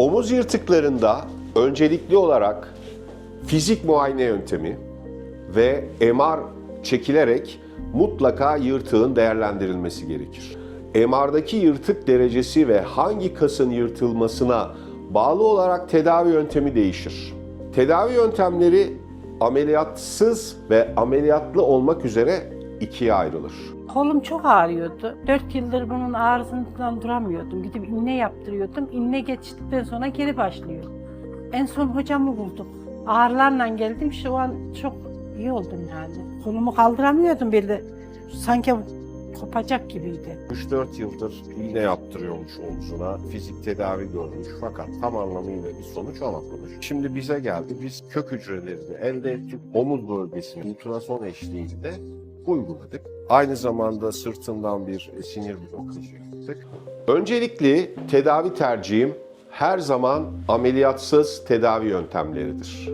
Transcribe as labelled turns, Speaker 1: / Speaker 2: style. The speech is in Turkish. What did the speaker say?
Speaker 1: Omuz yırtıklarında öncelikli olarak fizik muayene yöntemi ve MR çekilerek mutlaka yırtığın değerlendirilmesi gerekir. MR'daki yırtık derecesi ve hangi kasın yırtılmasına bağlı olarak tedavi yöntemi değişir. Tedavi yöntemleri ameliyatsız ve ameliyatlı olmak üzere ikiye ayrılır.
Speaker 2: Kolum çok ağrıyordu. 4 yıldır bunun ağrısından duramıyordum. Gidip inne yaptırıyordum. İnne geçtikten sonra geri başlıyor. En son hocamı buldum. Ağrılarla geldim. Şu an çok iyi oldum yani. Kolumu kaldıramıyordum bir de. Sanki kopacak gibiydi.
Speaker 1: 3-4 yıldır iğne yaptırıyormuş omzuna, fizik tedavi görmüş fakat tam anlamıyla bir sonuç alamamış. Şimdi bize geldi, biz kök hücrelerini elde ettik, omuz bölgesini ultrason eşliğinde uyguladık. Aynı zamanda sırtından bir sinir blokajı yaptık. Öncelikli tedavi tercihim her zaman ameliyatsız tedavi yöntemleridir.